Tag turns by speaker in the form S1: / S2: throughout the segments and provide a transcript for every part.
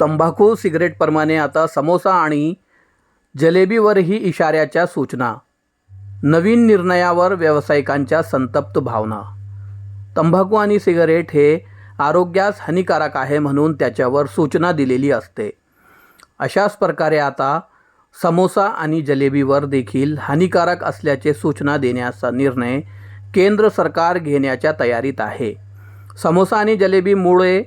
S1: तंबाखू सिगरेटप्रमाणे आता समोसा आणि जलेबीवरही इशाऱ्याच्या सूचना. नवीन निर्णयावर व्यावसायिकांच्या संतप्त भावना. तंबाखू आणि सिगारेट हे आरोग्यास हानिकारक आहे म्हणून त्याच्यावर सूचना दिलेली असते. अशाच प्रकारे आता समोसा आणि जलेबीवर देखील हानिकारक असल्याचे सूचना देण्याचा निर्णय केंद्र सरकार घेण्याच्या तयारीत आहे. समोसा आणि जलेबीमुळे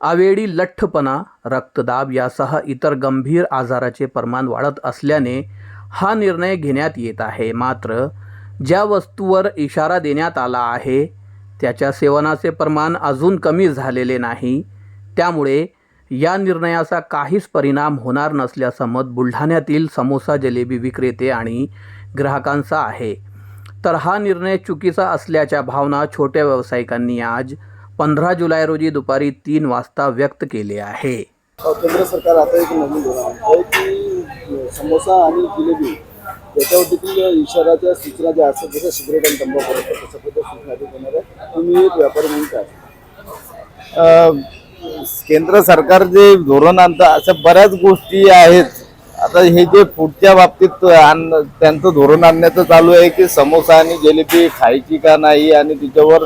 S1: अवेळी लठ्ठपणा रक्तदाब यासह इतर गंभीर आजाराचे प्रमाण वाढत असल्याने हा निर्णय घेण्यात येत आहे. मात्र ज्या वस्तूवर इशारा देण्यात आला आहे त्याच्या सेवनाचे प्रमाण अजून कमी झालेले नाही. त्यामुळे या निर्णयाचा काहीच परिणाम होणार नसल्याचं मत बुलढाण्यातील समोसा जलेबी विक्रेते आणि ग्राहकांचा आहे. तर हा निर्णय चुकीचा असल्याच्या भावना छोट्या व्यावसायिकांनी आज पंधरा जुलै रोजी दुपारी तीन वाजता व्यक्त केले आहे.
S2: केंद्र सरकार आता एक नवीन धोरण की समोसा आणि जिलेबी याच्यावर देखील इशाराच्या सूचना ज्या असतात जसं सिगरेट आणि तंबाखू असतात तसं पद्धत सूचना देणार आहे. तुम्ही एक व्यापारी म्हणून काय?
S3: अ, केंद्र सरकार जे धोरण आणतं अशा बऱ्याच गोष्टी आहेत. आता हे जे पुढच्या बाबतीत आण त्यांचं धोरण आणण्याचं चालू आहे की समोसा आणि जिलेबी खायची का नाही आणि तिच्यावर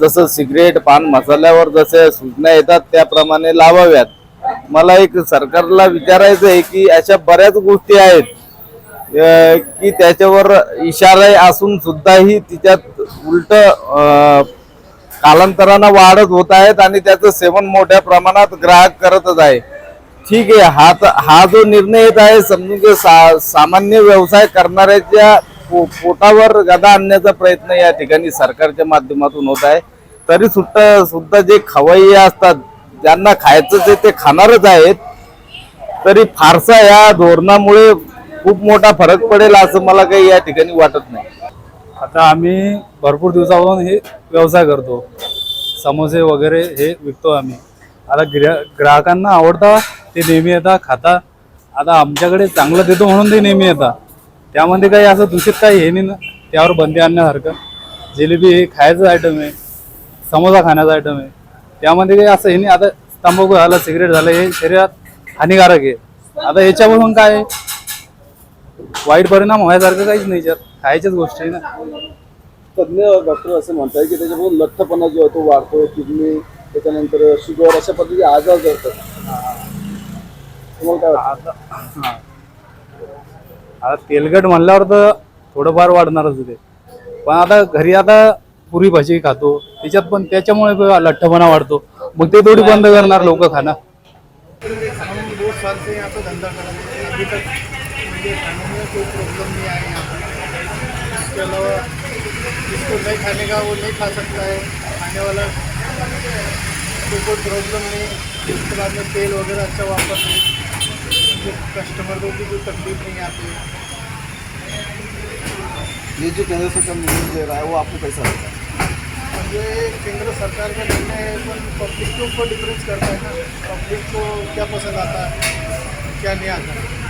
S3: जसं सिगरेट पान मसाल्यावर जसे सूचना येतात त्याप्रमाणे लावाव्यात. मला एक सरकारला विचारायचं आहे की अशा बऱ्याच गोष्टी आहेत की त्याच्यावर इशारा असून सुद्धाही तिच्यात उलट कालांतरानं वाढत होत आहेत आणि त्याचं सेवन मोठ्या प्रमाणात ग्राहक करतच आहे. ठीक आहे हा हा जो निर्णय येत आहे समजून सा, सामान्य व्यवसाय करणाऱ्याच्या पोटावर गदा आणण्याचा प्रयत्न या ठिकाणी सरकारच्या माध्यमातून होत आहे. तरी सुद्धा सुद्धा जे खवय्ये असतात ज्यांना खायचं ते ते खाणारच आहेत. तरी फारसा या धोरणामुळे खूप मोठा फरक पडेल असं मला काही या ठिकाणी वाटत नाही.
S4: आता आम्ही भरपूर दिवसापासून हे व्यवसाय करतो. समोसे वगैरे हे विकतो आम्ही. आता ग्रा ग्राहकांना आवडता ते नेहमी येतात खाता. आता आमच्याकडे चांगलं देतो म्हणून ते नेहमी येतात. त्यामध्ये काही असं दूषित काही हे नाही ना. त्यावर बंदी आणण्यासारखं जिलेबी हे खायचं आयटम आहे. समोसा खाण्याचा आयटम आहे. त्यामध्ये काही असं हे नाही. आता तंबाखू झालं सिगरेट झालं हे शरीरात हानिकारक आहे. आता याच्यापासून काय? वाईट परिणाम व्हायसारखं काहीच नाही याच्यात. खायच्याच गोष्टी आहे ना.
S2: तज्ज्ञ डॉक्टर असं म्हणताय की त्याच्यामुळे लठ्ठपणा जो तो वाढतो किडनी त्याच्यानंतर शुगर अशा पद्धती आजार जळतात तुम्हाला काय वाटतं?
S4: आता तेलगट तेलकट म्हणल्यावर तर थोडंफार वाढणारच ते पण आता घरी आता पुरी भाजी खातो त्याच्यात पण त्याच्यामुळे लठ्ठपणा वाढतो. मग ते थोडी बंद करणार लोक खाणं.
S5: हम दो जिसको नहीं खाने का वो नहीं खा सकता है खाने वाला कोई प्रॉब्लम नहीं उसके बाद में तेल वगैरह अच्छा वापस है मुझे कस्टमर को भी कोई तकलीफ़ नहीं आती है?
S2: ये जो केंद्र सरकार निर्णय दे रहा है वो आपको कैसा लगता है?
S5: ये केंद्र सरकार का निर्णय है पर पब्लिक के ऊपर डिफरेंस करता है ना। पब्लिक को क्या पसंद आता है क्या नहीं आता?